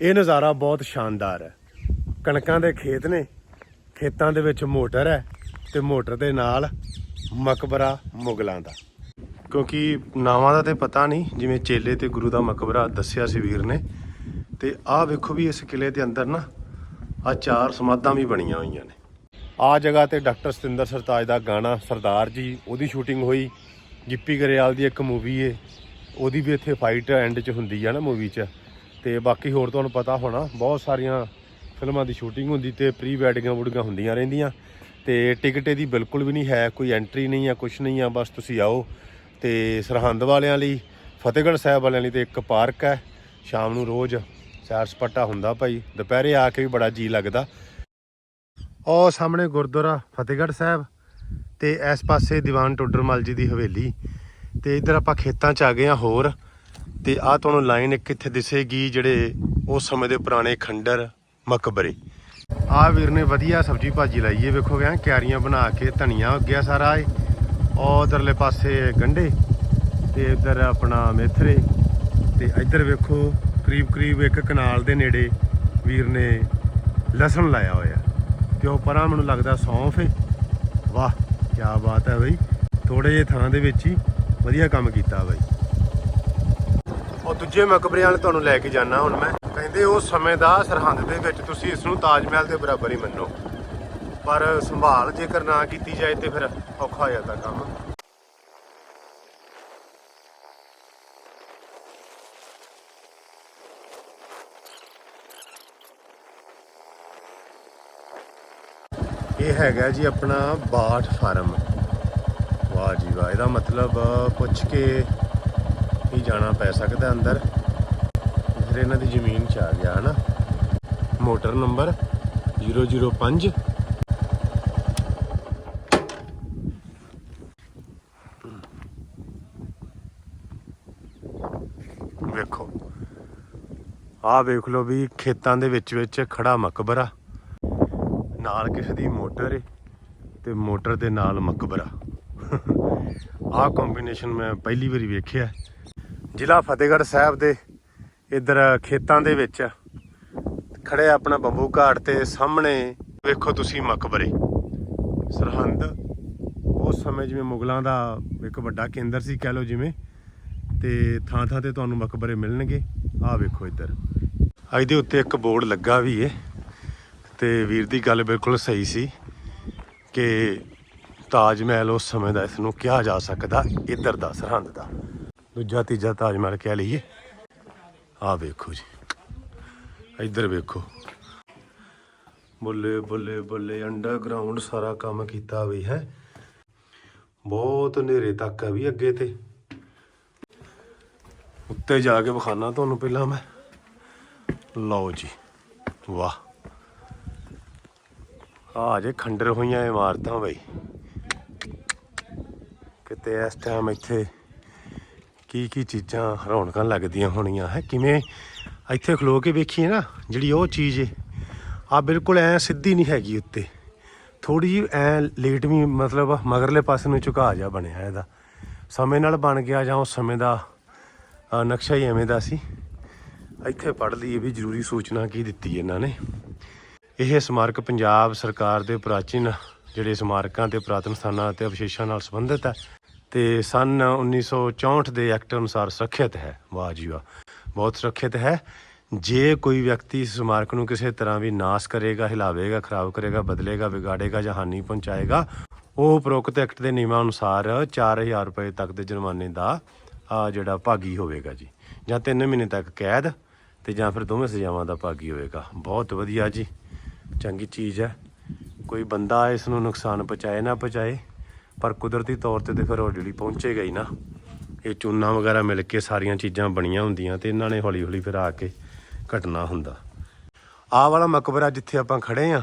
ਇਹ ਨਜ਼ਾਰਾ ਬਹੁਤ ਸ਼ਾਨਦਾਰ ਹੈ। ਕਣਕਾਂ ਦੇ ਖੇਤ ਨੇ, ਖੇਤਾਂ ਦੇ ਵਿੱਚ ਮੋਟਰ ਹੈ ਤੇ ਮੋਟਰ ਦੇ ਨਾਲ ਮਕਬਰਾ ਮੁਗਲਾਂ ਦਾ। ਕਿਉਂਕਿ ਨਾਵਾਂ ਦਾ ਤੇ ਪਤਾ ਨਹੀਂ, ਜਿਵੇਂ ਚੇਲੇ ਤੇ ਗੁਰੂ ਦਾ ਮਕਬਰਾ ਦੱਸਿਆ ਸੀ ਵੀਰ ਨੇ, ਤੇ ਆਹ ਵੇਖੋ ਵੀ ਇਸ ਕਿਲੇ ਦੇ ਅੰਦਰ ਨਾ ਆ ਚਾਰ ਸਮਾਧਾਂ ਵੀ ਬਣੀਆਂ ਹੋਈਆਂ ਨੇ। ਆ ਜਗ੍ਹਾ ਤੇ ਡਾਕਟਰ ਸਤਿੰਦਰ ਸਰਤਾਜ ਦਾ ਗਾਣਾ ਸਰਦਾਰ ਜੀ, ਉਹਦੀ ਸ਼ੂਟਿੰਗ ਹੋਈ ਗਿੱਪੀ ਗਰੇਵਾਲ ਦੀ ਇੱਕ ਮੂਵੀ ਏ, ਉਹਦੀ ਵੀ ਇੱਥੇ ਫਾਈਟ ਐਂਡ 'ਚ ਹੁੰਦੀ ਆ ਨਾ ਮੂਵੀ 'ਚ। ਤੇ ਬਾਕੀ ਹੋਰ ਤੁਹਾਨੂੰ ਪਤਾ ਹੋਣਾ, ਬਹੁਤ ਸਾਰੀਆਂ ਫਿਲਮਾਂ ਦੀ ਸ਼ੂਟਿੰਗ ਹੁੰਦੀ ਤੇ ਪ੍ਰੀ ਵੈਡਿੰਗਾਂ ਵੁਡਿੰਗਾਂ ਹੁੰਦੀਆਂ ਰਹਿੰਦੀਆਂ ਤੇ ਟਿਕਟ ਇਹਦੀ ਬਿਲਕੁਲ ਵੀ ਨਹੀਂ ਹੈ, ਕੋਈ ਐਂਟਰੀ ਨਹੀਂ ਆ, ਕੁਛ ਨਹੀਂ ਆ, ਬਸ ਤੁਸੀਂ ਆਓ। ਤੇ ਸਰਹੰਦ ਵਾਲਿਆਂ ਲਈ, ਫਤਿਹਗੜ੍ਹ ਸਾਹਿਬ ਵਾਲਿਆਂ ਲਈ ਤੇ ਇੱਕ ਪਾਰਕ ਹੈ, ਸ਼ਾਮ ਨੂੰ ਰੋਜ਼ ਸੈਰ ਸਪਾਟਾ ਹੁੰਦਾ ਭਾਈ, ਦੁਪਹਿਰੇ ਆ ਕੇ ਵੀ ਬੜਾ ਜੀ ਲੱਗਦਾ। ਉਹ ਸਾਹਮਣੇ ਗੁਰਦੁਆਰਾ ਫਤਿਹਗੜ੍ਹ ਸਾਹਿਬ ਤੇ ਇਸ ਪਾਸੇ ਦੀਵਾਨ ਟੋਡਰਮਲ ਜੀ ਦੀ ਹਵੇਲੀ ਤੇ ਇਧਰ ਆਪਾਂ ਖੇਤਾਂ 'ਚ ਆ ਗਏ ਆ ਹੋਰ। ਤੇ ਆ ਤੁਹਾਨੂੰ ਲਾਈਨ ਇੱਕ ਇੱਥੇ ਦਿਸੇਗੀ ਜਿਹੜੇ ਉਸ ਸਮੇਂ ਦੇ ਪੁਰਾਣੇ ਖੰਡਰ, ਮਕਬਰੇ। ਆ ਵੀਰ ਨੇ ਵਧੀਆ ਸਬਜੀ ਭਾਜੀ ਲਾਈ ਏ, ਵੇਖੋ ਗਿਆ ਕਿਆਰੀਆਂ ਬਣਾ ਕੇ, ਧਨੀਆ ਉੱਗਿਆ ਸਾਰਾ ਏ। ਉਹ ਉਧਰਲੇ ਪਾਸੇ ਗੰਡੇ ਤੇ ਇਧਰ ਆਪਣਾ ਮੇਥਰੇ ਤੇ ਇੱਧਰ ਵੇਖੋ ਕਰੀਬ ਕਰੀਬ ਇੱਕ ਕਨਾਲ ਦੇ ਨੇੜੇ ਵੀਰ ਨੇ ਲਸਣ ਲਾਇਆ ਹੋਇਆ। ਤੇ ਉਹ ਪਰਾਂ ਮੈਨੂੰ ਲੱਗਦਾ ਸੌਂਫ ਏ। ਵਾਹ ਕੀ ਬਾਤ ਹੈ ਬਈ। ਥੋੜੇ ਜਿਹੇ ਥਾਂ ਦੇ ਵਿੱਚ ਹੀ ਵਧੀਆ ਕੰਮ ਕੀਤਾ ਬਾਈ। ਉਹ ਦੂਜੇ ਮਕਬਰੇ ਵਾਲੇ ਤੁਹਾਨੂੰ ਲੈ ਕੇ ਜਾਣਾ ਹੁਣ ਮੈਂ। ਕਹਿੰਦੇ ਉਹ ਸਮੇਂ ਦਾ ਸਰਹੰਦ ਦੇ ਵਿੱਚ ਤੁਸੀਂ ਇਸ ਨੂੰ ਤਾਜ ਮਹਿਲ ਦੇ ਬਰਾਬਰ ਹੀ ਮੰਨੋ। ਪਰ ਸੰਭਾਲ ਜੇਕਰ ਨਾ ਕੀਤੀ ਜਾਏ ਤੇ ਫਿਰ ਔਖਾ ਹੋ ਜਾਂਦਾ ਕੰਮ। ਇਹ ਹੈਗਾ ਜੀ ਆਪਣਾ ਬਾਠ ਫਾਰਮ। ਵਾਹ ਜੀ ਵਾਹ, ਇਹਦਾ ਮਤਲਬ ਪੁੱਛ ਕੇ ਜਾਣਾ ਪੈ ਸਕਦਾ ਅੰਦਰ। ਫਿਰ ਇਹਨਾਂ ਦੀ ਜ਼ਮੀਨ ਚ ਆ ਗਿਆ, ਹਨਾ? ਮੋਟਰ ਨੰਬਰ 005 ਵੇਖੋ। ਆਹ ਵੇਖ ਲਓ ਵੀ ਖੇਤਾਂ ਦੇ ਵਿੱਚ ਵਿੱਚ ਖੜਾ ਮਕਬਰਾ। ਨਾਲ ਕਿਸੇ ਦੀ ਮੋਟਰ ਏ ਤੇ ਮੋਟਰ ਦੇ ਨਾਲ ਮਕਬਰਾ। ਆਹ ਕੰਬੀਨੇਸ਼ਨ ਮੈਂ ਪਹਿਲੀ ਵਾਰੀ ਵੇਖਿਆ। ਜ਼ਿਲ੍ਹਾ ਫਤਿਹਗੜ੍ਹ ਸਾਹਿਬ ਦੇ ਇਧਰ ਖੇਤਾਂ ਦੇ ਵਿੱਚ ਖੜੇ ਆਪਣਾ ਬੰਬੂ ਘਾਟ ਤੇ ਸਾਹਮਣੇ ਵੇਖੋ ਤੁਸੀਂ ਮਕਬਰੇ। ਸਰਹੰਦ, ਉਸ ਸਮੇਂ ਜਿਵੇਂ ਮੁਗਲਾਂ ਦਾ ਇੱਕ ਵੱਡਾ ਕੇਂਦਰ ਸੀ ਕਹਿ ਲਓ ਜਿਵੇਂ, ਤੇ ਥਾਂ ਥਾਂ ਤੇ ਤੁਹਾਨੂੰ ਮਕਬਰੇ ਮਿਲਣਗੇ। ਆਹ ਵੇਖੋ ਇੱਧਰ। ਇਹਦੇ ਉੱਤੇ ਇੱਕ ਬੋਰਡ ਲੱਗਾ ਵੀ ਏ, ਤੇ ਵੀਰ ਦੀ ਗੱਲ ਬਿਲਕੁਲ ਸਹੀ ਸੀ ਕਿ ਤਾਜ ਮਹਿਲ ਉਸ ਸਮੇਂ ਦਾ ਇਸ ਨੂੰ ਕਿਹਾ ਜਾ ਸਕਦਾ ਇੱਧਰ ਦਾ ਸਰਹੰਦ ਦਾ। ਦੂਜਾ ਤੀਜਾ ਤਾਜ ਮਹਿਲ ਕਹਿ ਲਈਏ। ਆਹ ਵੇਖੋ ਜੀ। ਇੱਧਰ ਵੇਖੋ। ਬੱਲੇ ਬੱਲੇ ਬੱਲੇ ਅੰਡਰਗਰਾਉਂਡ ਸਾਰਾ ਕੰਮ ਕੀਤਾ ਵੀ ਹੈ। ਬਹੁਤ ਹਨੇਰੇ ਤੱਕ ਹੈ ਵੀ ਅੱਗੇ ਤੇ। ਉੱਤੇ ਜਾ ਕੇ ਵਿਖਾਣਾ ਤੁਹਾਨੂੰ ਪਹਿਲਾਂ ਮੈਂ। ਲਓ ਜੀ। ਵਾਹ। ਆ ਜੇ ਖੰਡਰ ਹੋਈਆਂ ਇਮਾਰਤਾਂ ਬਈ। ਕਿਤੇ ਇਸ ਟਾਈਮ ਇੱਥੇ ਕੀ ਕੀ ਚੀਜ਼ਾਂ ਰੌਣਕਾਂ ਲੱਗਦੀਆਂ ਹੋਣੀਆਂ? ਹੈ, ਕਿਵੇਂ? ਇੱਥੇ ਖਲੋ ਕੇ ਵੇਖੀਏ ਨਾ, ਜਿਹੜੀ ਉਹ ਚੀਜ਼ ਏ। ਆ ਬਿਲਕੁਲ ਐ ਸਿੱਧੀ ਨਹੀਂ ਹੈਗੀ ਉੱਤੇ। ਥੋੜੀ ਜਿਹੀ ਐ ਲੇਟ ਵੀ ਮਤਲਬ ਮਗਰਲੇ ਪਾਸੇ ਨੂੰ ਝੁਕਾ ਜਾ ਬਣਿਆ ਇਹਦਾ। ਸਮੇਂ ਨਾਲ ਬਣ ਗਿਆ ਜਾਂ ਉਸ ਸਮੇਂ ਦਾ ਨਕਸ਼ਾ ਹੀ ਐਵੇਂ ਦਾ ਸੀ। ਇੱਥੇ ਪੜ੍ਹ ਲਈਏ ਵੀ ਜ਼ਰੂਰੀ ਸੂਚਨਾ ਕੀ ਦਿੱਤੀ ਇਹਨਾਂ ਨੇ। ਇਹ ਸਮਾਰਕ ਪੰਜਾਬ ਸਰਕਾਰ ਦੇ ਪ੍ਰਾਚੀਨ, ਜਿਹੜੇ ਸਮਾਰਕਾਂ ਤੇ ਪੁਰਾਤਨ ਸਥਾਨਾਂ ਅਤੇ ਅਵਸ਼ੇਸ਼ਾਂ ਨਾਲ ਸੰਬੰਧਿਤ ਹੈ ਤੇ ਸਨ 1964 ਦੇ ਐਕਟ ਅਨੁਸਾਰ ਸੁਰੱਖਿਅਤ ਹੈ। ਵਾਹ ਜੀ ਵਾਹ। ਬਹੁਤ ਸੁਰੱਖਿਅਤ ਹੈ। ਜੇ ਕੋਈ ਵਿਅਕਤੀ ਇਸ ਸਮਾਰਕ ਨੂੰ ਕਿਸੇ ਤਰ੍ਹਾਂ ਵੀ ਨਾਸ ਕਰੇਗਾ, ਹਿਲਾਵੇਗਾ, ਖਰਾਬ ਕਰੇਗਾ, ਬਦਲੇਗਾ, ਵਿਗਾੜੇਗਾ ਜਾਂ ਹਾਨੀ ਪਹੁੰਚਾਏਗਾ, ਉਹ ਉਪਰੋਕਤ ਐਕਟ ਦੇ ਨਿਯਮਾਂ ਅਨੁਸਾਰ 4000 ਰੁਪਏ ਤੱਕ ਦੇ ਜੁਰਮਾਨੇ ਦਾ ਜਿਹੜਾ ਭਾਗੀ ਹੋਵੇਗਾ ਜੀ। ਜਾਂ 3 ਮਹੀਨੇ ਤੱਕ ਕੈਦ ਤੇ ਜਾਂ ਫਿਰ ਦੋਵੇਂ ਸਜ਼ਾਵਾਂ ਦਾ ਭਾਗੀ ਹੋਵੇਗਾ। ਬਹੁਤ ਵਧੀਆ ਜੀ। ਚੰਗੀ ਚੀਜ਼ ਹੈ। ਕੋਈ ਬੰਦਾ ਇਸ ਨੂੰ ਨੁਕਸਾਨ ਪਹੁੰਚਾਏ ਨਾ ਪਹੁੰਚਾਏ ਪਰ ਕੁਦਰਤੀ ਤੌਰ ਤੇ ਤੇ ਫਿਰ ਉਹ ਜਿਹੜੀ ਪਹੁੰਚੇਗਾ ਹੀ ਨਾ। ਇਹ ਚੂਨਾ ਵਗੈਰਾ ਮਿਲ ਕੇ ਸਾਰੀਆਂ ਚੀਜ਼ਾਂ ਬਣੀਆਂ ਹੁੰਦੀਆਂ ਤੇ ਇਹਨਾਂ ਨੇ ਹੌਲੀ ਹੌਲੀ ਫਿਰ ਆ ਕੇ ਘਟਣਾ ਹੁੰਦਾ। ਆਹ ਵਾਲਾ ਮਕਬਰਾ ਜਿੱਥੇ ਆਪਾਂ ਖੜੇ ਆ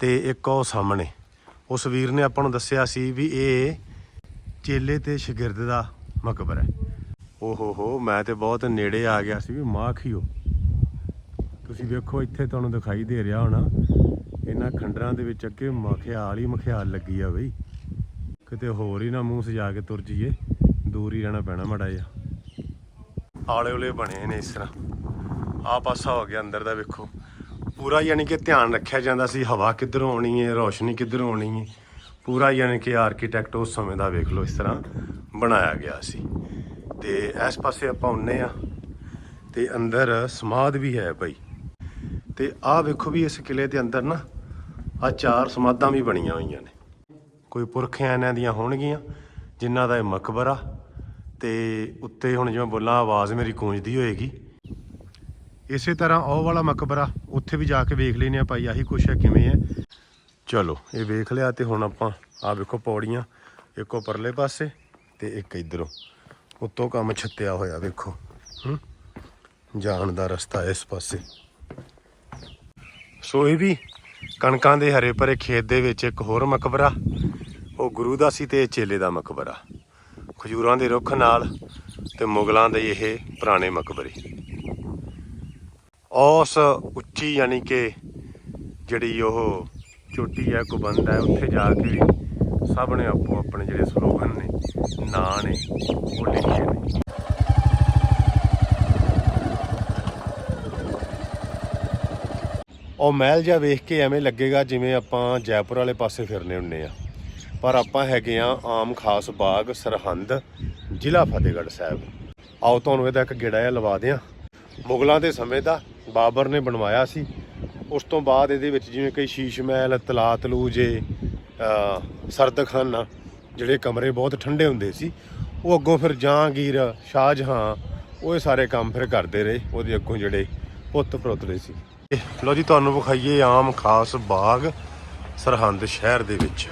ਤੇ ਇੱਕ ਉਹ ਸਾਹਮਣੇ, ਉਸ ਵੀਰ ਨੇ ਆਪਾਂ ਨੂੰ ਦੱਸਿਆ ਸੀ ਵੀ ਇਹ ਚੇਲੇ ਤੇ ਸ਼ਾਗਿਰਦ ਦਾ ਮਕਬਰਾ ਹੈ। ਓ ਹੋ ਹੋ ਮੈਂ ਤੇ ਬਹੁਤ ਨੇੜੇ ਆ ਗਿਆ ਸੀ ਵੀ ਮਾਖੀਓ ਤੁਸੀਂ ਵੇਖੋ, ਇੱਥੇ ਤੁਹਾਨੂੰ ਦਿਖਾਈ ਦੇ ਰਿਹਾ ਹੋਣਾ, ਇਹਨਾਂ ਖੰਡਰਾਂ ਦੇ ਵਿੱਚ ਅੱਗੇ ਮਖਿਆਲ ਹੀ ਮਖਿਆਲ ਲੱਗੀ ਆ ਬਈ। ਕਿਤੇ ਹੋਰ ਹੀ ਨਾ ਮੂੰਹ ਸਜਾ ਕੇ ਤੁਰ ਜੀਏ ਦੂਰ ਹੀ ਰਹਿਣਾ ਪੈਣਾ ਮੜਾ ਜਿਹਾ। ਆਲੇ ਉਲੇ ਬਣੇ ਨੇ ਇਸ ਤਰ੍ਹਾਂ। ਆ ਪਾਸਾ ਹੋ ਗਿਆ ਅੰਦਰ ਦਾ ਵੇਖੋ। ਪੂਰਾ ਯਾਨੀ ਕਿ ਧਿਆਨ ਰੱਖਿਆ ਜਾਂਦਾ ਸੀ, ਹਵਾ ਕਿੱਧਰੋਂ ਆਉਣੀ ਹੈ ਰੋਸ਼ਨੀ ਕਿੱਧਰੋਂ ਆਉਣੀ ਹੈ ਪੂਰਾ ਯਾਨੀ ਕਿ ਆਰਕੀਟੈਕਟ ਉਸ ਸਮੇਂ ਦਾ ਵੇਖ ਲਓ ਇਸ ਤਰ੍ਹਾਂ ਬਣਾਇਆ ਗਿਆ ਸੀ। ਤੇ ਇਸ ਪਾਸੇ ਆਪਾਂ ਹੁੰਨੇ ਆ ਤੇ ਅੰਦਰ ਸਮਾਧ ਵੀ ਹੈ ਭਾਈ ਤੇ ਆਹ ਵੇਖੋ ਵੀ ਇਸ ਕਿਲੇ ਦੇ ਅੰਦਰ ਨਾ ਆ ਚਾਰ ਸਮਾਧਾਂ ਵੀ ਬਣੀਆਂ ਹੋਈਆਂ ਨੇ। ਕੋਈ ਪੁਰਖਿਆਂ ਇਹਨਾਂ ਦੀਆਂ ਹੋਣਗੀਆਂ, ਜਿਨ੍ਹਾਂ ਦਾ ਇਹ ਮਕਬਰਾ। ਤੇ ਉੱਤੇ ਹੁਣ ਜਿਵੇਂ ਬੋਲਾਂ, ਆਵਾਜ਼ ਮੇਰੀ ਗੂੰਜਦੀ ਹੋਏਗੀ। ਇਸੇ ਤਰ੍ਹਾਂ ਉਹ ਵਾਲਾ ਮਕਬਰਾ, ਉੱਥੇ ਵੀ ਜਾ ਕੇ ਵੇਖ ਲੈਨੇ ਆ ਭਾਈ, ਆਹੀ ਕੁਛ ਹੈ, ਕਿਵੇਂ ਹੈ। ਚਲੋ, ਇਹ ਵੇਖ ਲਿਆ ਤੇ ਹੁਣ ਆਪਾਂ ਆ ਵੇਖੋ ਪੌੜੀਆਂ, ਇੱਕੋ ਪਰਲੇ ਪਾਸੇ ਤੇ ਇੱਕ ਇਧਰੋਂ। ਉੱਤੋਂ ਕੰਮ ਛੱਤਿਆ ਹੋਇਆ, ਵੇਖੋ। ਹੂੰ, ਜਾਣ ਦਾ ਰਸਤਾ ਇਸ ਪਾਸੇ। ਸੋ ਇਹ ਵੀ ਕਣਕਾਂ ਦੇ ਹਰੇ ਭਰੇ ਖੇਤ ਦੇ ਵਿੱਚ ਇੱਕ ਹੋਰ ਮਕਬਰਾ ਉਹ ਗੁਰੂ ਦਾ ਸੀ ਤੇ ਇਹ ਚੇਲੇ ਦਾ ਮਕਬਰਾ। ਖਜੂਰਾਂ ਦੇ ਰੁੱਖ ਨਾਲ ਤੇ ਮੁਗਲਾਂ ਦੇ ਇਹ ਪੁਰਾਣੇ ਮਕਬਰੇ। ਉਸ ਉੱਚੀ ਯਾਨੀ ਕਿ ਜਿਹੜੀ ਉਹ ਚੋਟੀ ਹੈ, ਕੁਬੰਦ ਹੈ, ਉੱਥੇ ਜਾ ਕੇ ਸਭ ਨੇ ਆਪੋ ਆਪਣੇ ਜਿਹੜੇ ਸਲੋਗਨ ਨੇ, ਨਾਂ ਨੇ, ਉਹ ਲਿਖੇ ਨੇ। ਉਹ ਮਹਿਲ ਜਿਹਾ ਵੇਖ ਕੇ ਐਵੇਂ ਲੱਗੇਗਾ ਜਿਵੇਂ ਆਪਾਂ ਜੈਪੁਰ ਵਾਲੇ ਪਾਸੇ ਫਿਰਨੇ ਹੁੰਨੇ ਆ। ਪਰ ਆਪਾਂ ਹੈਗੇ ਆ ਆਮ ਖਾਸ ਬਾਗ ਸਰਹੰਦ, ਜ਼ਿਲ੍ਹਾ ਫਤਿਹਗੜ੍ਹ ਸਾਹਿਬ। ਆਓ ਤੁਹਾਨੂੰ ਇਹਦਾ ਇੱਕ ਗੇੜਾ ਜਿਹਾ ਲਵਾ ਦਿਆਂ। ਮੁਗਲਾਂ ਦੇ ਸਮੇਂ ਦਾ ਬਾਬਰ ਨੇ ਬਣਵਾਇਆ ਸੀ। ਉਸ ਤੋਂ ਬਾਅਦ ਇਹਦੇ ਵਿੱਚ ਜਿਵੇਂ ਕਈ ਸ਼ੀਸ਼ ਮਹਿਲ ਤਲਾ ਤਲੂ ਜੇ ਸਰਦਖਾਨਾ, ਜਿਹੜੇ ਕਮਰੇ ਬਹੁਤ ਠੰਡੇ ਹੁੰਦੇ ਸੀ, ਉਹ ਅੱਗੋਂ ਫਿਰ ਜਹਾਂਗੀਰ ਸ਼ਾਹਜਹਾਂ, ਉਹ ਸਾਰੇ ਕੰਮ ਫਿਰ ਕਰਦੇ ਰਹੇ, ਉਹਦੇ ਅੱਗੋਂ ਜਿਹੜੇ ਪੁੱਤ ਪਰੋਤਲੇ ਸੀ। ਇਹ ਲਓ ਜੀ, ਤੁਹਾਨੂੰ ਵਿਖਾਈਏ ਆਮ ਖਾਸ ਬਾਗ ਸਰਹੰਦ ਸ਼ਹਿਰ ਦੇ ਵਿੱਚ।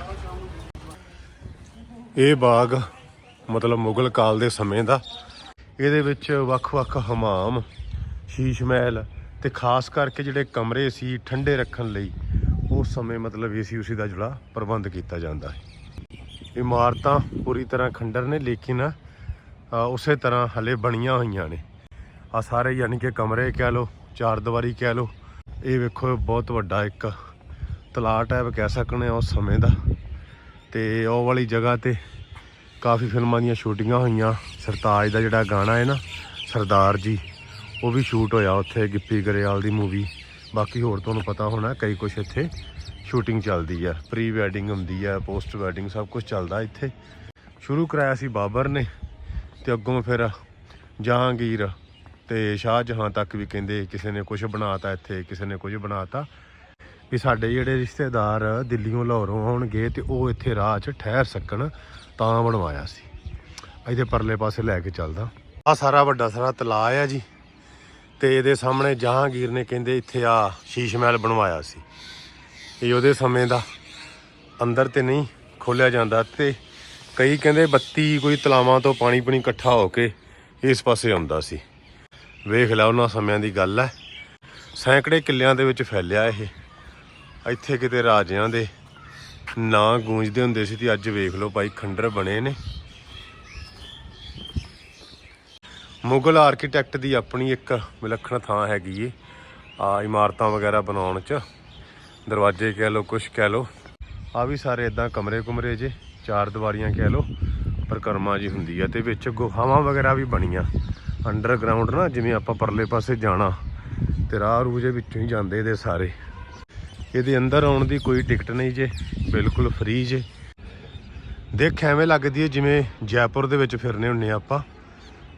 ਇਹ ਬਾਗ ਮਤਲਬ ਮੁਗਲ ਕਾਲ ਦੇ ਸਮੇਂ ਦਾ। ਇਹਦੇ ਵਿੱਚ ਵੱਖ-ਵੱਖ ਹਮਾਮ, ਸ਼ੀਸ਼ ਮਹਿਲ ਤੇ ਖਾਸ ਕਰਕੇ ਜਿਹੜੇ ਕਮਰੇ ਸੀ ਠੰਡੇ ਰੱਖਣ ਲਈ ਉਸ ਸਮੇਂ ਮਤਲਬ ਏਸੀ ਉਸੀ ਦਾ ਜਿਹੜਾ ਪ੍ਰਬੰਧ ਕੀਤਾ ਜਾਂਦਾ ਹੈ। ਇਮਾਰਤਾਂ ਪੂਰੀ ਤਰ੍ਹਾਂ ਖੰਡਰ ਨੇ, ਲੇਕਿਨ ਉਸੇ ਤਰ੍ਹਾਂ ਹਲੇ ਬਣੀਆਂ ਹੋਈਆਂ ਨੇ। ਆ ਸਾਰੇ ਯਾਨੀ ਕਿ ਕਮਰੇ ਕਹਿ ਲਓ, ਚਾਰ ਦੀਵਾਰੀ ਕਹਿ ਲਓ, ਇਹ ਵੇਖੋ ਬਹੁਤ ਵੱਡਾ ਇੱਕ ਤਲਾਅ ਟਾਈਪ ਕਹਿ ਸਕਨੇ ਆ ਉਸ ਸਮੇਂ ਦਾ। ਤੇ ਉਹ ਵਾਲੀ ਜਗ੍ਹਾ ਤੇ ਕਾਫੀ ਫਿਲਮਾਂ ਦੀਆਂ ਸ਼ੂਟਿੰਗਾਂ ਹੋਈਆਂ। ਸਰਤਾਜ ਦਾ ਜਿਹੜਾ ਗਾਣਾ ਹੈ ਨਾ, ਸਰਦਾਰ ਜੀ, ਉਹ ਵੀ ਸ਼ੂਟ ਹੋਇਆ ਉੱਥੇ, ਗਿੱਪੀ ਗਰੇਵਾਲ ਦੀ ਮੂਵੀ ਬਾਕੀ ਹੋਰ ਤੁਹਾਨੂੰ ਪਤਾ ਹੋਣਾ, ਕਈ ਕੁਝ ਇੱਥੇ ਸ਼ੂਟਿੰਗ ਚੱਲਦੀ ਆ। ਪ੍ਰੀ ਵੈਡਿੰਗ ਹੁੰਦੀ ਆ ਪੋਸਟ ਵੈਡਿੰਗ ਸਭ ਕੁਝ ਚੱਲਦਾ ਇੱਥੇ। ਸ਼ੁਰੂ ਕਰਾਇਆ ਸੀ ਬਾਬਰ ਨੇ, ਤੇ ਅੱਗੋਂ ਫਿਰ ਜਹਾਂਗੀਰ ਤੇ ਸ਼ਾਹਜਹਾਂ ਤੱਕ ਵੀ ਕਹਿੰਦੇ, ਕਿਸੇ ਨੇ ਕੁਝ ਬਣਾਤਾ ਇੱਥੇ, ਕਿਸੇ ਨੇ ਕੁਝ ਬਣਾਤਾ। ਵੀ ਸਾਡੇ ਜਿਹੜੇ ਰਿਸ਼ਤੇਦਾਰ ਦਿੱਲੀੋਂ ਲਾਹੌਰੋਂ ਆਉਣਗੇ ਤੇ ਉਹ ਇੱਥੇ ਰਾਹ 'ਚ ਠਹਿਰ ਸਕਣ, ਤਾਂ ਬਣਵਾਇਆ ਸੀ। ਇਹਦੇ ਪਰਲੇ ਪਾਸੇ ਲੈ ਕੇ ਚੱਲਦਾ। ਆ ਸਾਰਾ ਵੱਡਾ ਸਾਰਾ ਤਲਾਅ ਆ ਜੀ। ਤੇ ਇਹਦੇ ਸਾਹਮਣੇ ਜਹਾਂਗੀਰ ਨੇ ਕਹਿੰਦੇ ਇੱਥੇ ਆ ਸ਼ੀਸ਼ ਮਹਿਲ ਬਣਵਾਇਆ ਸੀ। ਇਹ ਉਹਦੇ ਸਮੇਂ ਦਾ ਅੰਦਰ ਤੇ ਨਹੀਂ ਖੋਲਿਆ ਜਾਂਦਾ ਤੇ ਕਈ ਕਹਿੰਦੇ ਬੱਤੀ ਕੋਈ ਤਲਾਵਾਂ ਤੋਂ ਪਾਣੀ ਪਣੀ ਇਕੱਠਾ ਹੋ ਕੇ ਇਸ ਪਾਸੇ ਆਉਂਦਾ ਸੀ। ਵੇਖ ਲੈ ਉਹਨਾਂ ਸਮਿਆਂ ਦੀ ਗੱਲ ਹੈ। ਸੈਂਕੜੇ ਕਿੱਲਿਆਂ ਦੇ ਵਿੱਚ ਫੈਲਿਆ ਇਹ। ਇੱਥੇ ਕਿਤੇ ਰਾਜਿਆਂ ਦੇ ਨਾਂ ਗੂੰਜਦੇ ਹੁੰਦੇ ਸੀ ਤੇ ਅੱਜ ਵੇਖ ਲਓ ਭਾਈ ਖੰਡਰ ਬਣੇ ਨੇ। ਮੁਗਲ ਆਰਕੀਟੈਕਟ ਦੀ ਆਪਣੀ ਇੱਕ ਵਿਲੱਖਣ ਥਾਂ ਹੈਗੀ ਏ, ਆ ਇਮਾਰਤਾਂ ਵਗੈਰਾ ਬਣਾਉਣ ਚ। ਦਰਵਾਜ਼ੇ ਕਹਿ ਲਓ, ਕੁਛ ਕਹਿ ਲਓ। ਆ ਵੀ ਸਾਰੇ ਇਦਾਂ ਕਮਰੇ ਕੁਮਰੇ ਜੇ, ਚਾਰ ਦੀਵਾਰੀਆਂ ਕਹਿ ਲਓ, ਪਰਕਰਮਾ ਜੀ ਹੁੰਦੀ ਆ ਤੇ ਵਿੱਚ ਗੁਫਾਵਾਂ ਵਗੈਰਾ ਵੀ ਬਣੀਆਂ। ਅੰਡਰਗਰਾਉਂਡ ਨਾ, ਜਿਵੇਂ ਆਪਾਂ ਪਰਲੇ ਪਾਸੇ ਜਾਣਾ, ਤੇ ਰਾਹ ਰੂਹ ਰੂਜੇ ਵਿੱਚੋਂ ਹੀ ਜਾਂਦੇ ਇਹਦੇ ਸਾਰੇ। ਇਹਦੇ ਅੰਦਰ ਆਉਣ ਦੀ ਕੋਈ ਟਿਕਟ ਨਹੀਂ ਜੇ, ਬਿਲਕੁਲ ਫ੍ਰੀ ਜੇ। ਦੇਖ, ਐਵੇਂ ਲੱਗਦੀ ਹੈ ਜਿਵੇਂ ਜੈਪੁਰ ਦੇ ਵਿੱਚ ਫਿਰਨੇ ਹੁੰਨੇ ਆ ਆਪਾਂ।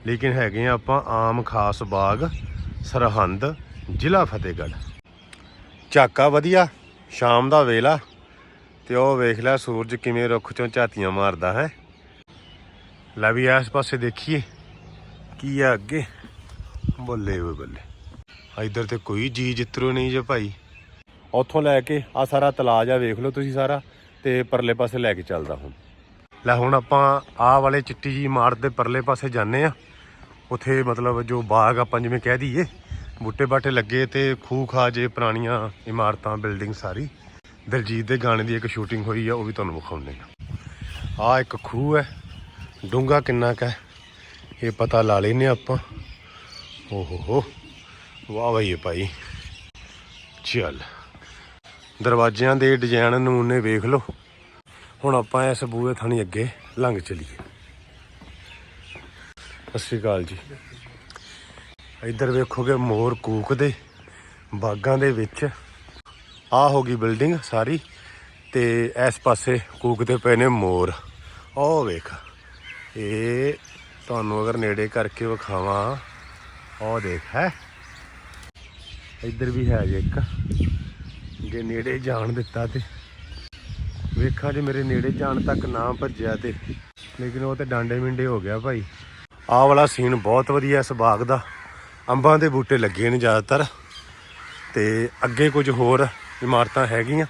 ਲੇਕਿਨ ਹੈਗੇ ਆ ਆਪਾਂ ਆਮ ਖਾਸ ਬਾਗ, ਸਰਹੰਦ, ਜ਼ਿਲ੍ਹਾ ਫਤਿਹਗੜ੍ਹ। ਝਾਕਾ ਵਧੀਆ, ਸ਼ਾਮ ਦਾ ਵੇਲਾ। ਤੇ ਉਹ ਵੇਖ ਲੈ, ਸੂਰਜ ਕਿਵੇਂ ਰੁੱਖ ਚੋਂ ਝਾਤੀਆਂ ਮਾਰਦਾ ਹੈ। ਲੈ ਵੀ ਇਸ ਪਾਸੇ ਦੇਖੀਏ, ਕੀ ਆ ਅੱਗੇ। ਬੱਲੇ ਓਏ ਬੱਲੇ। ਇਧਰ ਤੇ ਕੋਈ ਜੀ ਜਿੱਤਰੋ ਨਹੀਂ ਜੇ ਭਾਈ। ਉੱਥੋਂ ਲੈ ਕੇ ਆ ਸਾਰਾ ਤਲਾਜ ਆ, ਵੇਖ ਲਓ ਤੁਸੀਂ ਸਾਰਾ, ਤੇ ਪਰਲੇ ਪਾਸੇ ਲੈ ਕੇ ਚੱਲਦਾ ਹੁਣ। ਲੈ ਹੁਣ ਆਪਾਂ ਆਹ ਵਾਲੇ ਚਿੱਟੀ ਜੀ ਇਮਾਰਤ ਦੇ ਪਰਲੇ ਪਾਸੇ ਜਾਂਦੇ ਆ। ਉਥੇ ਮਤਲਬ ਜੋ ਬਾਗ ਆਪਾਂ ਜਿਵੇਂ ਕਹਿ ਦਈਏ, ਬੂਟੇ ਬਾਟੇ ਲੱਗੇ ਤੇ ਖੂਹ ਖਾ ਜੇ ਪੁਰਾਣੀਆਂ ਇਮਾਰਤਾਂ, ਬਿਲਡਿੰਗ ਸਾਰੀ। ਦਲਜੀਤ ਦੇ ਗਾਣੇ ਦੀ ਇੱਕ ਸ਼ੂਟਿੰਗ ਹੋਈ ਆ, ਉਹ ਵੀ ਤੁਹਾਨੂੰ ਵਿਖਾਉਂਦੇ ਆ। ਆ ਇੱਕ ਖੂਹ ਹੈ ਡੂੰਗਾ ਕਿੰਨਾ ਕੁ ਹੈ, ਇਹ ਪਤਾ ਲਾ ਲੈਨੇ ਆਪਾਂ। ਓ ਹੋ ਹੋ ਵਾਹ ਬਈ ਭਾਈ। ਚੱਲ। ਦਰਵਾਜ਼ਿਆਂ ਦੇ ਡਿਜ਼ਾਈਨ ਨਮੂਨੇ ਵੇਖ ਲਓ। ਹੁਣ ਆਪਾਂ ਇਸ ਬੂਹੇ ਥਾਣੀ ਅੱਗੇ ਲੰਘ ਚਲੀਏ। ਸਤਿ ਸ਼੍ਰੀ ਅਕਾਲ ਜੀ। ਇੱਧਰ ਵੇਖੋਗੇ ਮੋਰ ਕੂਕਦੇ ਬਾਗਾਂ ਦੇ ਵਿੱਚ। ਆ ਹੋ ਗਈ ਬਿਲਡਿੰਗ ਸਾਰੀ ਤੇ ਇਸ ਪਾਸੇ ਕੂਕਦੇ ਪਏ ਨੇ ਮੋਰ। ਉਹ ਵੇਖ, ਇਹ ਤੁਹਾਨੂੰ ਅਗਰ ਨੇੜੇ ਕਰਕੇ ਵਿਖਾਵਾਂ ਉਹ ਦੇਖ, ਹੈ? ਇੱਧਰ ਵੀ ਹੈ ਜੇ ਇੱਕ। ਜੇ ਨੇੜੇ ਜਾਣ ਦਿੱਤਾ ਤੇ। ਵੇਖਾਂ ਜੇ ਮੇਰੇ ਨੇੜੇ ਜਾਣ ਤੱਕ ਨਾ ਭੱਜਿਆ ਤੇ। ਲੇਕਿਨ ਉਹ ਤੇ ਡਾਂਡੇ ਮਿੰਡੇ ਹੋ ਗਿਆ ਭਾਈ। ਆਹ ਵਾਲਾ ਸੀਨ ਬਹੁਤ ਵਧੀਆ ਇਸ ਬਾਗ ਦਾ। ਅੰਬਾਂ ਦੇ ਬੂਟੇ ਲੱਗੇ ਨੇ ਜ਼ਿਆਦਾਤਰ। ਤੇ ਅੱਗੇ ਕੁਝ ਹੋਰ ਇਮਾਰਤਾਂ ਹੈਗੀਆਂ।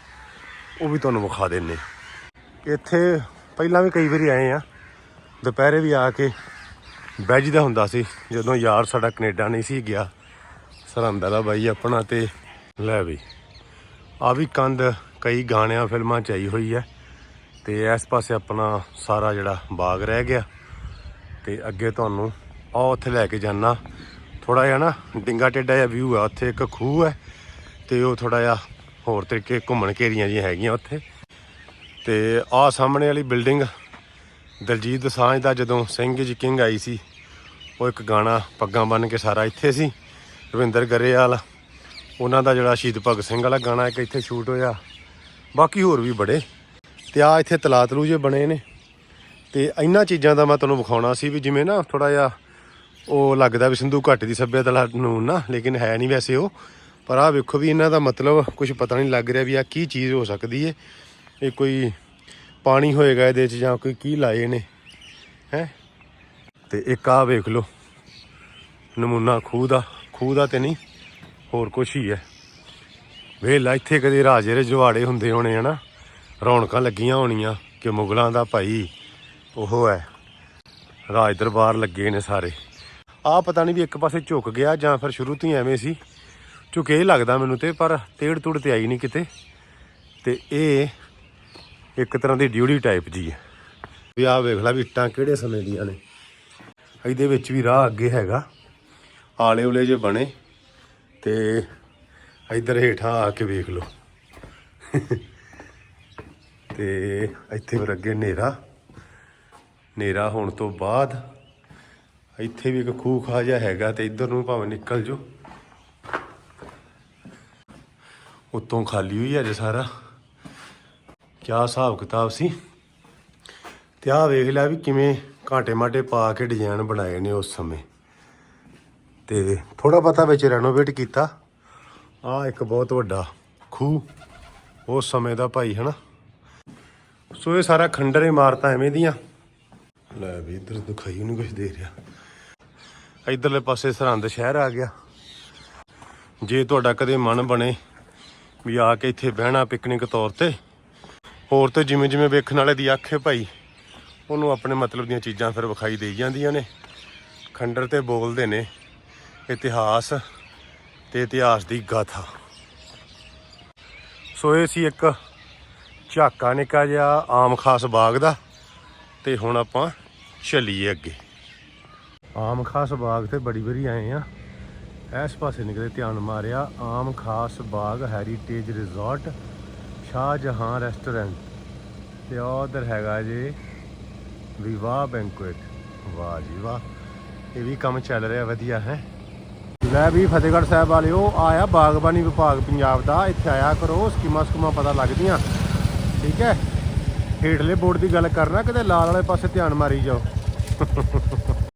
ਉਹ ਵੀ ਤੁਹਾਨੂੰ ਵਿਖਾ ਦਿੰਨੇ ਇੱਥੇ ਪਹਿਲਾਂ ਵੀ ਕਈ ਵਾਰੀ ਆਏ ਆ। ਦੁਪਹਿਰੇ ਵੀ ਆ ਕੇ ਬੈਜੀ ਦਾ ਹੁੰਦਾ ਸੀ। ਜਦੋਂ ਯਾਰ ਸਾਡਾ ਕੈਨੇਡਾ ਨਹੀਂ ਸੀ ਗਿਆ। ਸਰਹੰਦ ਦਾ ਬਾਈ ਆਪਣਾ ਤੇ ਲੈ ਵੀ ਆ ਵੀ ਕੰਧ ਕਈ ਗਾਣਿਆਂ, ਫਿਲਮਾਂ ਚ ਆਈ ਹੋਈ ਹੈ ਤੇ ਇਸ ਪਾਸੇ ਆਪਣਾ ਸਾਰਾ ਜਿਹੜਾ ਬਾਗ ਰਹਿ ਗਿਆ ਤੇ ਅੱਗੇ ਤੁਹਾਨੂੰ ਆ ਉੱਥੇ ਲੈ ਕੇ ਜਾਣਾ ਥੋੜਾ ਜਿਹਾ ਨਾ ਡਿੰਗਾ ਟੇਡਾ ਜਿਹਾ ਵਿਊ ਹੈ ਉੱਥੇ ਇੱਕ ਖੂਹ ਹੈ ਤੇ ਉਹ ਥੋੜਾ ਜਿਹਾ ਹੋਰ ਤਰੀਕੇ ਘੁੰਮਣ ਘੇਰੀਆਂ ਜਿਹੀਆਂ ਹੈਗੀਆਂ ਉੱਥੇ। ਤੇ ਆ ਸਾਹਮਣੇ ਵਾਲੀ ਬਿਲਡਿੰਗ ਦਲਜੀਤ ਦੋਸਾਂਝ ਦਾ ਜਦੋਂ ਸਿੰਘ ਜੀ ਕਿੰਗ ਆਈ ਸੀ, ਉਹ ਇੱਕ ਗਾਣਾ ਪੱਗਾਂ ਬੰਨ ਕੇ ਸਾਰਾ ਇੱਥੇ ਸੀ। ਰਵਿੰਦਰ ਗਰੇਵਾਲ ਉਹਨਾਂ ਦਾ ਜਿਹੜਾ ਸ਼ਹੀਦ ਭਗਤ ਸਿੰਘ ਵਾਲਾ ਗਾਣਾ ਇੱਕ ਇੱਥੇ ਸ਼ੂਟ ਹੋਇਆ। ਬਾਕੀ ਹੋਰ ਵੀ ਬੜੇ। ਤੇ ਆ ਇੱਥੇ ਤਲਾ ਤਲੂ ਜੇ ਬਣੇ ਨੇ। ਤੇ ਇਹਨਾਂ ਚੀਜ਼ਾਂ ਦਾ ਮੈਂ ਤੁਹਾਨੂੰ ਵਿਖਾਉਣਾ ਸੀ ਵੀ ਜਿਵੇਂ ਨਾ ਥੋੜਾ ਜਿਹਾ ਉਹ ਲੱਗਦਾ ਵੀ ਸਿੰਧੂ ਘਾਟੀ ਦੀ ਸੱਭਿਅਤਾ ਨੂੰ ਨਾ, ਲੇਕਿਨ ਹੈ ਨਹੀਂ ਵੈਸੇ ਉਹ। ਪਰ ਆਹ ਵੇਖੋ ਵੀ ਇਹਨਾਂ ਦਾ ਮਤਲਬ ਕੁਝ ਪਤਾ ਨਹੀਂ ਲੱਗ ਰਿਹਾ ਵੀ ਆ ਕੀ ਚੀਜ਼ ਹੋ ਸਕਦੀ ਹੈ ਇਹ ਕੋਈ ਪਾਣੀ ਹੋਏਗਾ ਇਹਦੇ 'ਚ ਜਾਂ ਕੋਈ ਕੀ ਲਾਏ ਨੇ। ਹੈ? ਤੇ ਇੱਕ ਆ ਵੇਖ ਲਓ। ਨਮੂਨਾ ਖੂਹ ਦਾ। ਖੂਹ ਦਾ ਤੇ ਨਹੀਂ। ਹੋਰ ਕੁਛ ਹੀ ਹੈ। ਵੇਲਾ ਇੱਥੇ ਕਦੇ ਰਾਜੇ ਰਜਵਾੜੇ ਹੁੰਦੇ ਹੋਣੇ ਹਨਾ। ਰੌਣਕਾਂ ਲੱਗੀਆਂ ਹੋਣੀਆਂ ਕਿ ਮੁਗਲਾਂ ਦਾ ਭਾਈ ਉਹ ਹੈ। ਰਾਜ ਦਰਬਾਰ ਲੱਗੇ ਨੇ ਸਾਰੇ। ਆ ਪਤਾ ਨਹੀਂ ਵੀ ਇੱਕ ਪਾਸੇ ਝੁਕ ਗਿਆ ਜਾਂ ਫਿਰ ਸ਼ੁਰੂ ਤੋਂ ਹੀ ਐਵੇਂ ਸੀ। ਝੁਕੇ ਲੱਗਦਾ ਮੈਨੂੰ ਤੇ, ਪਰ ਤੇੜ ਤੁੜ ਤੇ ਆਈ ਨਹੀਂ ਕਿਤੇ। ਤੇ ਇਹ ਇੱਕ ਤਰ੍ਹਾਂ ਦੀ ਡਿਊਟੀ ਟਾਈਪ ਜੀ ਹੈ। ਵੀ ਆ ਵੇਖ ਲੈ ਵੀ ਇੱਟਾਂ ਕਿਹੜੇ ਸਮੇਂ ਦੀਆਂ ਨੇ। ਇਹਦੇ ਵਿੱਚ ਵੀ ਰਾਹ ਅੱਗੇ ਹੈਗਾ। ਆਲੇ ਉਲੇ ਜੇ ਬਣੇ। ਤੇ ਇੱਧਰ ਹੇਠਾਂ ਆ ਕੇ ਵੇਖ ਲਓ। ਤੇ ਇੱਥੇ ਫਿਰ ਅੱਗੇ ਹਨੇਰਾ। ਹਨੇਰਾ ਹੋਣ ਤੋਂ ਬਾਅਦ ਇੱਥੇ ਵੀ ਇੱਕ ਖੂਹ ਖਾ ਜਿਹਾ ਹੈਗਾ ਤੇ ਇੱਧਰ ਨੂੰ ਭਾਵੇਂ ਨਿਕਲ ਜੋ ਉੱਤੋਂ ਖਾਲੀ ਹੋਈ ਹੈ ਸਾਰਾ। ਕਿਆ ਹਿਸਾਬ ਕਿਤਾਬ ਸੀ? ਤੇ ਆਹ ਵੇਖ ਲਿਆ ਵੀ ਕਿਵੇਂ ਘਾਟੇ ਮਾਟੇ ਪਾ ਕੇ ਡਿਜ਼ਾਈਨ ਬਣਾਏ ਨੇ ਉਸ ਸਮੇਂ। ਤੇ ਥੋੜਾ ਪਤਾ ਵਿੱਚ ਰੈਨੋਵੇਟ ਕੀਤਾ। ਆ ਇੱਕ ਬਹੁਤ ਵੱਡਾ ਖੂਹ, ਉਸ ਸਮੇਂ ਦਾ ਭਾਈ, ਹਨਾ? ਸੋ ਇਹ ਸਾਰਾ ਖੰਡਰ ਇਮਾਰਤਾਂ ਐਵੇਂ ਦੀਆਂ। ਲੈ ਵੀ ਇੱਧਰ ਦਿਖਾਈ ਨਹੀਂ ਕੁਝ ਦੇ ਰਿਹਾ। ਇਧਰਲੇ ਪਾਸੇ ਸਰਹੰਦ ਸ਼ਹਿਰ ਆ ਗਿਆ। ਜੇ ਤੁਹਾਡਾ ਕਦੇ ਮਨ ਬਣੇ ਵੀ ਆ ਕੇ ਇੱਥੇ ਬਹਿਣਾ ਪਿਕਨਿਕ ਤੌਰ ਤੇ, ਹੋਰ ਤੇ ਜਿਵੇਂ ਜਿਵੇਂ ਵੇਖਣ ਵਾਲੇ ਦੀ ਅੱਖ ਹੈ ਭਾਈ, ਉਹਨੂੰ ਆਪਣੇ ਮਤਲਬ ਦੀਆਂ ਚੀਜ਼ਾਂ ਫਿਰ ਵਿਖਾਈ ਦੇਈ ਜਾਂਦੀਆਂ ਨੇ। ਖੰਡਰ ਤੇ ਬੋਲਦੇ ਨੇ। ਇਤਿਹਾਸ ਤੇ ਇਤਿਹਾਸ ਦੀ ਗਾਥਾ। ਸੋ ਇਹ ਸੀ ਇੱਕ ਝਾਕਾ ਨਿੱਕਾ ਜਿਹਾ ਆਮ ਖਾਸ ਬਾਗ ਦਾ ਤੇ ਹੁਣ ਆਪਾਂ ਚੱਲੀਏ ਅੱਗੇ। ਆਮ ਖਾਸ ਬਾਗ ਤੇ ਬੜੀ ਵਾਰੀ ਆਏ ਆ ਇਸ ਪਾਸੇ ਨਿਕਲੇ ਧਿਆਨ ਮਾਰਿਆ Aam Khas Bagh heritage resort Shah Jahan restaurant ਤੇ ਉਧਰ ਹੈਗਾ ਜੀ ਵਿਵਾਹ ਬੈਂਕੁਏਟ ਵਾਹ ਜੀ ਵਾਹ, ਇਹ ਵੀ ਕੰਮ ਚੱਲ ਰਿਹਾ, ਵਧੀਆ ਹੈ। ਲੈ ਵੀ ਫਤਿਹਗੜ੍ਹ ਸਾਹਿਬ ਵਾਲਿਓ, ਆਇਆ ਬਾਗਬਾਨੀ ਵਿਭਾਗ ਪੰਜਾਬ ਦਾ, ਇੱਥੇ ਆਇਆ ਕਰੋ, ਸਕੀਮਾਂ ਸਕੂਮਾਂ ਪਤਾ ਲੱਗਦੀਆਂ। ਠੀਕ ਹੈ? ਹੇਠਲੇ ਬੋਰਡ ਦੀ ਗੱਲ ਕਰਨਾ, ਕਿਤੇ ਲਾਲ ਵਾਲੇ ਪਾਸੇ ਧਿਆਨ ਮਾਰੀ ਜਾਓ।